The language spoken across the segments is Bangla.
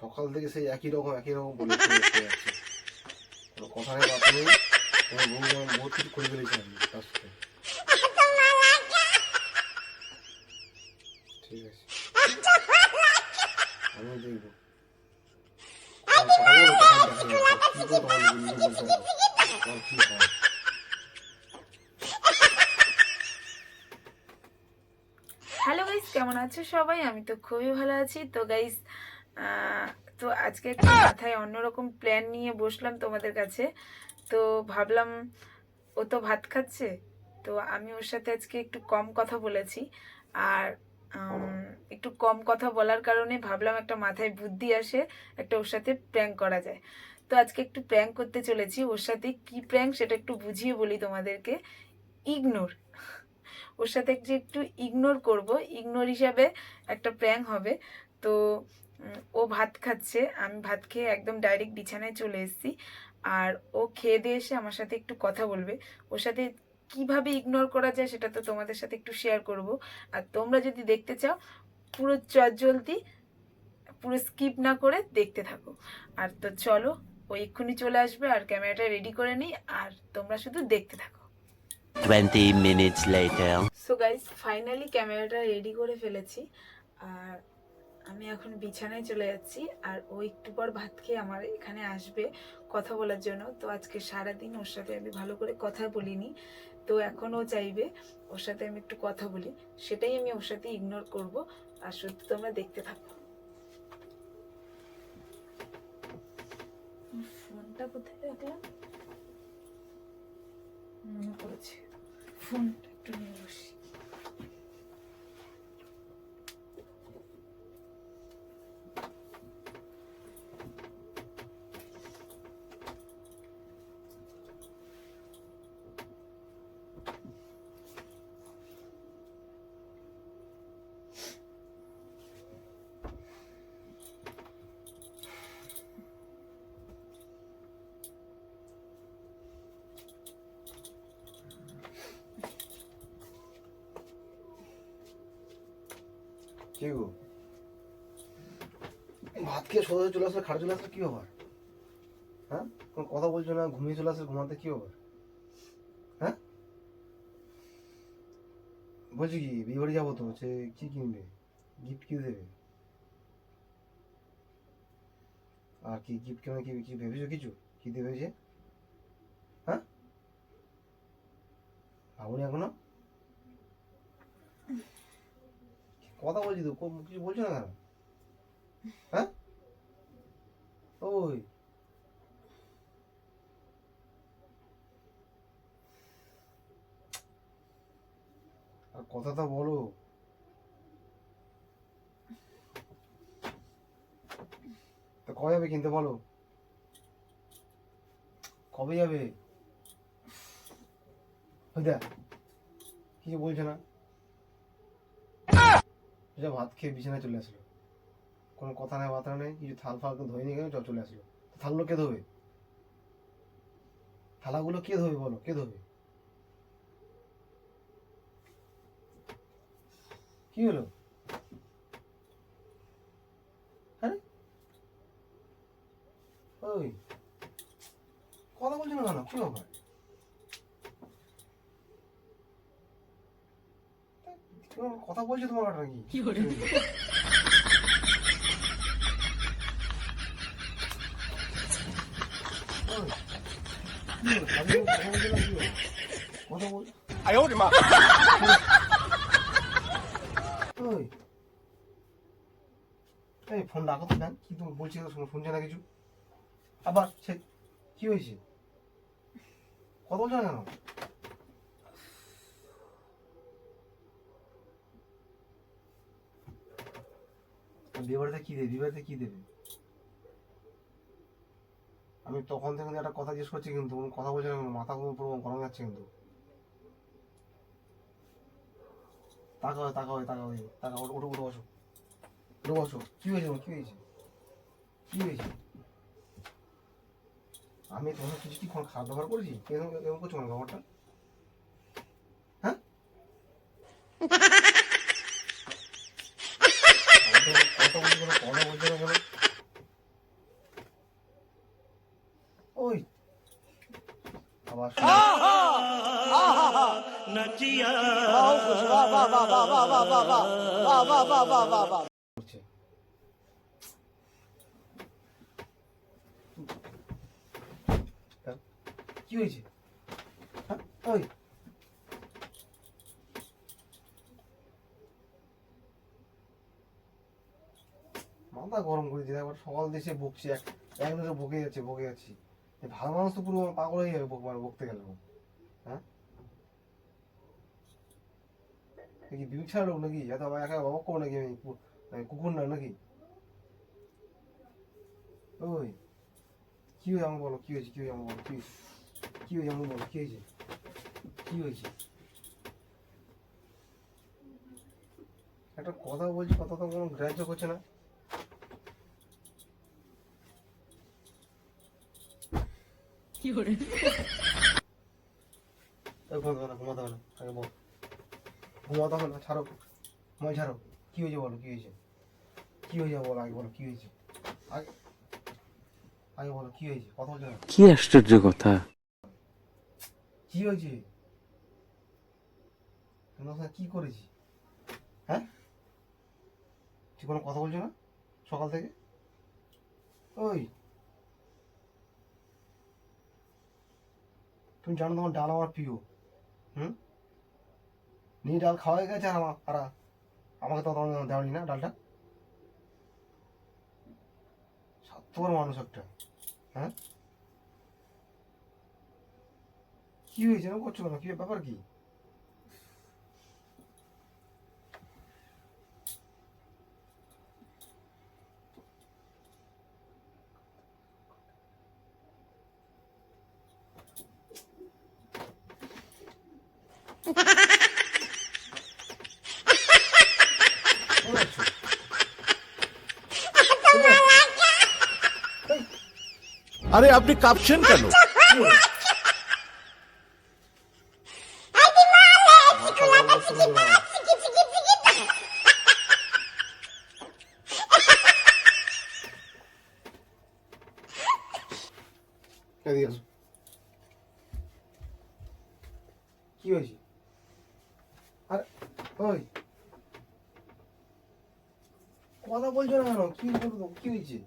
সকাল থেকে সেই একই রকম একই রকম বলে কথা নেই বহুত কিছু করে ফেলেছি আমি, তার সাথে। হয়। হ্যালো গাইস কেমন আছো সবাই? আমি তো খুবই ভালো আছি। তো গাইস তো আজকে একটু মাথায় অন্যরকম প্ল্যান নিয়ে বসলাম তোমাদের কাছে। তো ভাবলাম ও তো ভাত খাচ্ছে তো আমি ওর সাথে আজকে একটু কম কথা বলেছি। আর একটু কম কথা বলার কারণে ভাবলাম একটা মাথায় বুদ্ধি আসে একটা ওর সাথে প্র্যাঙ্ক করা যায়। তো আজকে একটু প্র্যাঙ্ক করতে চলেছি ওর সাথে কি প্র্যাঙ্ক সেটা একটু বুঝিয়ে বলি তোমাদেরকে। ইগনোর ওর সাথে যে একটু ইগনোর করব ইগনোর হিসাবে একটা প্র্যাঙ্ক হবে। তো ও ভাত খাচ্ছে আমি ভাত খেয়ে একদম ডাইরেক্ট বিছানায় চলে এসেছি। আর ও খেয়ে দিয়ে এসে আমার সাথে একটু কথা বলবে। ওর সাথে কীভাবে ইগনোর করা যায় সেটা তো তোমাদের সাথে একটু শেয়ার করব। আর তোমরা যদি দেখতে চাও পুরো চটজলদি পুরো স্কিপ না করে দেখতে থাকো। আর তো চলো ও এক্ষুনি চলে আসবে আর ক্যামেরাটা রেডি করে নিই আর তোমরা শুধু দেখতে থাকো। 20 minutes later. So guys finally ক্যামেরাটা রেডি করে ফেলেছি। আর আমি এখন বিছানায় চলে যাচ্ছি আর ও একটু পর ভাত খেয়ে আমার এখানে আসবে কথা বলার জন্য। তো আজকে সারাদিন ওর সাথে আমি ভালো করে কথা বলিনি। তো এখন ও চাইবে ওর সাথে আমি একটু কথা বলি। সেটাই আমি ওর সাথে ইগনোর করব। আর শুধু তোমরা দেখতে থাকো। ফোনটা কোথায় মনে ফোনটা একটু নিয়ে বসি। কি গো? ভাত খেয়ে সোজা চলে আসলে, খাটে চলে আসলে কি ব্যাপার? হ্যাঁ? কোনো কথা বলছো না, ঘুমিয়ে চলে আসলে ঘুমাতে কি ব্যাপার? হ্যাঁ? বলছি কি বিয়ে বাড়ি যাব তো, সে কি কিনবে? গিফট কি দেবে? আর কি গিফট কেন কি কি ভেবেছো কিছু? কি দেবে যে হ্যাঁ? ভাবনি এখনও? কথা বলছি তো কিছু বলছো না কেন? হ্যাঁ? ওই। আর কথা তো বলো। তো কবে যাবে কিনতে বলো? কবে যাবে? দেখ, কিছু বলছে না? যা ভাত খেয়ে বিছানায় চলে আসলো। কোনো কথা নেই বার্তা নেই, কিছু থাল ফালকে ধুয়ে নিয়ে গেলে চলে আসলো। থালগুলো কে ধোবে? থালাগুলো কে ধোবে বলো? কে ধোবে? কি হলো? আরে! ওই! কথা বলছো না কেন? কি ব্যাপার? কথা বলছি তোমার নাকি কথা বল আয় ওরে মা ওই এই ফোন রাখো তো দেন কি তুমি বলছি শোনো শুনছে না কিছু আবার সে কি হয়েছে কথা বলছো না কেন বিয়ে বাড়িতে কি দেবে? বিয়ে বাড়িতে কি দেবে? আমি তখন থেকে একটা কথা জিজ্ঞেস করছি কিন্তু, কোনো কথা বলছে না মাথা কোনো পুরো গরম যাচ্ছে কিন্তু। তাকাও তাকাও তাকাও তাকাও ওঠো ওঠো বসো। ওঠো বসো। কি হয়েছে? কি হয়েছে? কি হয়েছে? আমি তোমার কিছু কি খারাপ ব্যবহার করেছি? এরকম এরকম করছ কেন ব্যাপারটা হ্যাঁ আমাদের কথা বলছি কোনো কথা বলছো না কেন আবার শুরু। করছে। হ্যাঁ? কি হয়েছে হ্যাঁ? ওই মাথা গরম করে দিলে একবার সকাল দেশে বকছি এক এক ধরে বকে যাচ্ছে বকে যাচ্ছি ভালো মানুষ তো পুরো পাগল হয়ে যাবে মানে বকতে গেলে ও। হ্যাঁ কি বিউটি ছাড়া লোক নাকি এত আমার একা অবাক করব নাকি আমি কু- কুকুর না নাকি ওই কি হয়েছে আমাকে বলো কি হয়েছে কি হয়েছে আমাকে বলো কি কি হয়েছে আমাকে বলো কি হয়েছে কি হয়েছে একটা কথা বলছি কথা তো কোনো গ্রাহ্য করছে না ওই ঘুমাতে হবে না ঘুমাতে হবে না আগে বল ঘুমাতে হবে না ছাড়ো মই ছাড়ো। কি হয়েছে বলো কি হয়েছে? কি হয়েছে বলো আগে বলো কি হয়েছে? আগে আগে বলো কি হয়েছে? কথা বলছো না? কি আশ্চর্য কথা। কি হয়েছে? তোমার সাথে কি করেছি? হ্যাঁ? তুই কোনো কথা বলছো না? সকাল থেকে? ওই। তুমি জানো তোমার ডাল আমার প্রিয়। হুম? নিয়ে ডাল খাওয়া হয়ে গেছে আর আমার আর আমাকে তো তোমার দেওয়ানি না ডালটা? স্বার্থপর মানুষ একটা। হ্যাঁ? কি হয়েছে? এরকম করছ কেন? কি ব্যাপার কি? কোথায় যাচ্ছো? কোথায়? এই, আরে আপনি কাঁপছেন কেন? কি হয়েছে? আরে, ওই। কথা বলছো না কেন? কি বলব? কি হয়েছে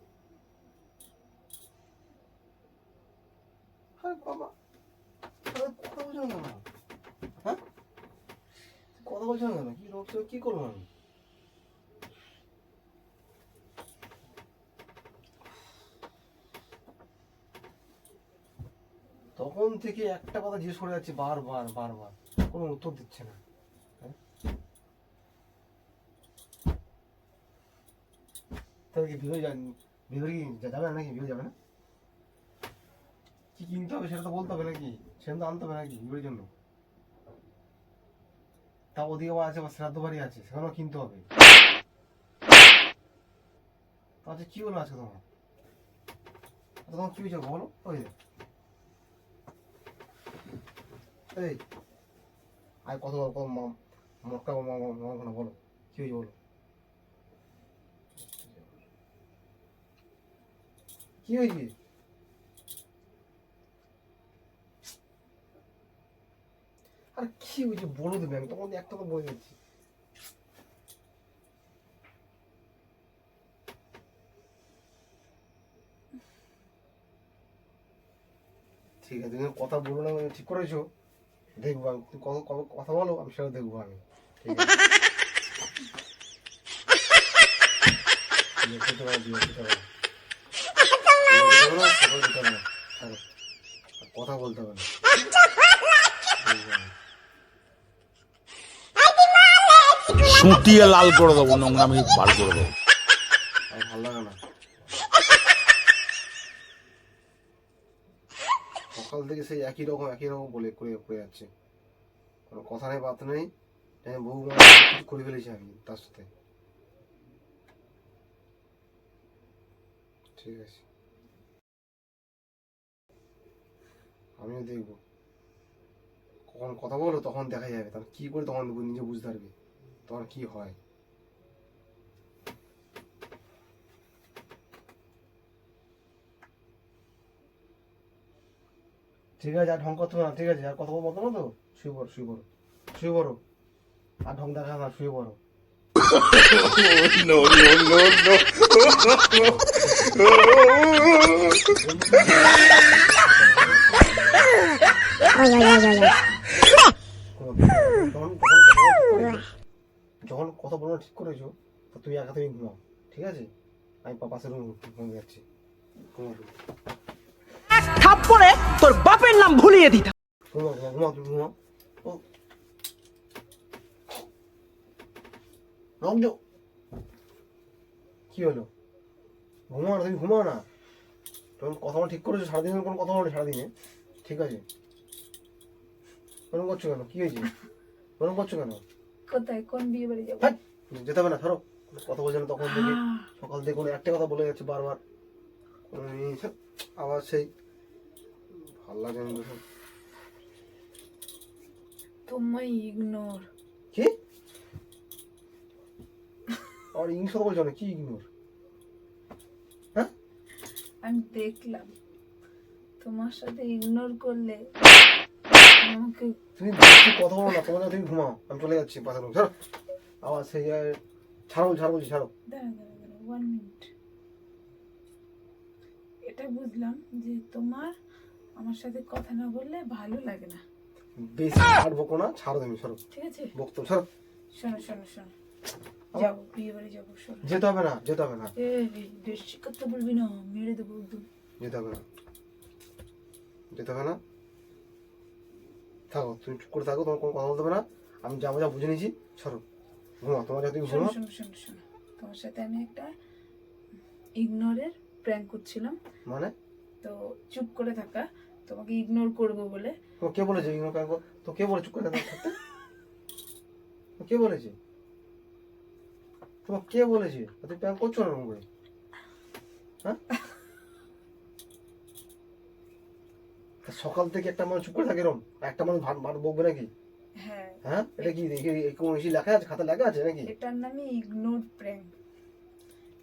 আরে বাবা আরে কথা বলছো না কেন হ্যাঁ কথা বলছো না আমি? তখন থেকে একটা কথা জিজ্ঞেস করে যাচ্ছে বারবার বারবার কোনো উত্তর দিচ্ছে না। হ্যাঁ? তাহলে কি বিয়ে যান বিয়ে কি যাবে নাকি? বিয়ে যাবে না? কি কিনতে হবে সেটা তো বলতে হবে নাকি? সেটা তো আনতে হবে নাকি? বিয়ের জন্য। তা ওদিকে আছে আবার শ্রাদ্ধ বাড়ি আছে সেখানেও কিনতে হবে। আচ্ছা কি হলো আজকে তোমার? আচ্ছা, তোমার কি হয়েছে বলো? ওই এই আর কত কত মা- মক্কা মা- মা- মা- মা- বলো কি হয়েছে বলো? কি হয়েছে? কি হয়েছে বলো দেবে আমি তখন একটা তো বলে দিচ্ছি। ঠিক আছে তুমি কথা বলো না ঠিক করেছ। দেখব আমি তুমি কথা বলো আমি সেটা দেখব আমি। ঠিক আছে? ঠিক আছে, দিতে পারো, দিও, দিতে পারো। দিতে পারো না, তারপরে দিতে পারো না। ছাড়ো। আর কথা বলতে হবে না দেখব আমি। সুটিয়ে লাল করে দেবো নোংরামি বার করে দেবো। ভালো লাগে না সকাল থেকে সেই একই রকম একই রকম বলে করে করে যাচ্ছে। কোনো কথা নেই, বাত নেই। আমি বহু করে ফেলেছি আমি তার সাথে। ঠিক আছে। আমিও দেখব। কখন কথা বলো তখন দেখা যাবে। তখন কি করে তখন নিজে বুঝতে পারবে। তখন কি হয়? ঠিক আছে আর ঢং করতে না ঠিক আছে? আর কথা বলব না তো? শুয়ে পড়ো শুয়ে পড়ো শুয়ে পড়ো। আর ঢং দেখা না শুয়ে পড়ো। করেছ, যখন কথা বলা ঠিক করেছ তো তুমি একা তুমি ঘুমাও ঠিক আছে? আমি পা- পাশের রুম ঘুমিয়ে যাচ্ছি। থাপ্পড়ে তোর বাপের নাম ভুলিয়ে দিতা ঘুমাও ঘুমাও ঘুমাও তুমি ঘুমাও। ও। কি হলো? ঘুমাও না তুমি ঘুমাও না। তুমি কথা ঠিক করেছ সারাদিন কোনো কথা বলো সারাদিনে ঠিক আছে? ওরকম করছ কেন? কি হয়েছে? ওরকম করছ কেন? কোথায়? কোন বিয়ে বাড়ি যাব? হ্যাঁ যেতে হবে না ধরো। কথা বলছে না তখন থেকে সকাল থেকে কোনো একটা কথা বলে যাচ্ছে বারবার। কোনো আবার সেই ভালো লাগে না দেখো। তোমায় ইগনোর কি? আর ইংলিশ কথা বলছো না? কি ইগনোর হ্যাঁ? আমি দেখলাম। তোমার সাথে ইগনোর করলে আমাকে তুমি কথা বলো না তোমার জন্য তুমি ঘুমাও আমি চলে যাচ্ছি পাশে রুম ছাড়ো। আবার সেই ছাড়ো ছাড়ো বলছি ছাড়ো। ওয়ান মিনিট এটা বুঝলাম যে তোমার আমার সাথে কথা না বললে ভালো লাগে না। বেশি আর বকো না ছাড়ো তুমি ছাড়ো। ঠিক আছে? বকতো ছাড়ো। শোনো শোনো শোনো। যাব বিয়ে বাড়ি যাব শোনো। যেতে হবে না যেতে হবে না। এ বেশি কথা বলবি না মেরে দেবো একদম। যেতে হবে না। যেতে হবে না। থাকো তুমি চুপ করে থাকো তোমার কোনো কথা বলতে হবে না। আমি যা যা বুঝে নিয়েছি ছাড়ো ঘুমাও তোমার যা তুমি শোনো ঘুমাও শোনো শোনো শোনো। তোমার সাথে আমি একটা ইগনোরের প্র্যাঙ্ক করছিলাম। মানে? তো চুপ করে থাকা তোমাকে ইগনোর করব বলে। তো কে বলেছে ইগনোর প্যান তো কে বলে চুপ করে থাকতে কে বলেছে? তোমার কে বলেছে? তুমি প্র্যাঙ্ক করছ না হ্যাঁ তা সকাল থেকে একটা মানুষ চুপ করে থাকে এরকম একটা মানুষ ভাত ভাত বকবে নাকি? হ্যাঁ। হ্যাঁ? এটা কি দেখি কোনো বেশি লেখা আছে? খাতা লেখা আছে নাকি? এটার নামই ইগনোর প্র্যাঙ্ক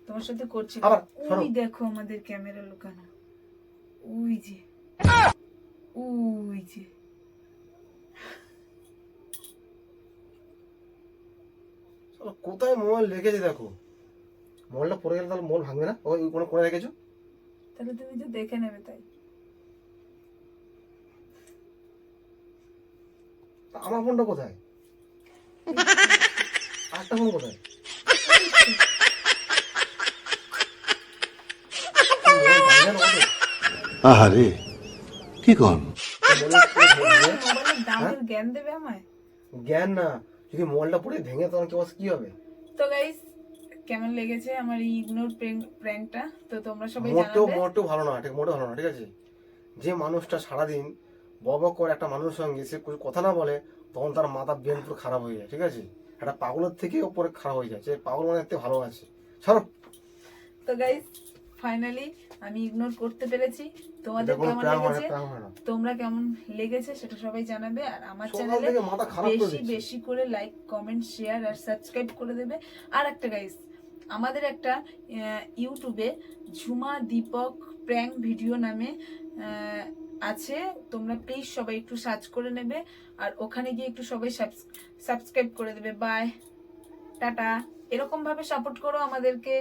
তোমার সাথে করছি আবার, ওই দেখো আমাদের ক্যামেরা লুকানো। ওই যে। ওই যে। কোথায় মোবাইল রেখেছে দেখো? মোবাইলটা পড়ে গেলে তাহলে মোবাইল ভাঙবে না? ওই কোনো কোণে রেখেছো? তাহলে তুমি তো দেখে নেবে তাই। তা আমার ফোনটা কোথায়? আরেকটা ফোন কোথায়? আহারে কি কন? জ্ঞান দেবে আমায়। জ্ঞান না যদি মোবাইলটা পড়ে ভেঙে তখন কি কি হবে? তো গাইস কেমন লেগেছে আমার এই ইগনোর প্র্যাঙ্কটা? তো তোমরা সবাই মোটেও জানাবে মোটেও ভালো না ঠিক মোটেও ভালো না ঠিক আছে? যে মানুষটা সারাদিন বক করে একটা মানুষের সঙ্গে সে কিছু কথা না বলে তখন তার মাথা ব্রেন পুরো খারাপ হয়ে যায় ঠিক আছে? একটা পাগলের থেকে ওপরে খারাপ হয়ে যায় সে পাগল মানে এতে ভালো আছে। ছাড়ো। তো গাইস ফাইনালি আমি ইগনোর করতে পেরেছি। তোমাদের কেমন লেগেছে? প্রাণ হয় না। তোমরা কেমন লেগেছে সেটা সবাই জানাবে। আর আমার চ্যানেলে বেশি বেশি করে লাইক কমেন্ট শেয়ার আর সাবস্ক্রাইব করে দেবে। আর একটা গাইস আমাদের একটা ইউটিউবে ঝুমা দীপক প্র্যাঙ্ক ভিডিও নামে আছে, তোমরা প্লিজ সবাই একটু সার্চ করে নেবে, আর ওখানে গিয়ে একটু সবাই সাবস্ক্রাইব করে দেবে। বাই টাটা এরকমভাবে সাপোর্ট করো আমাদেরকে।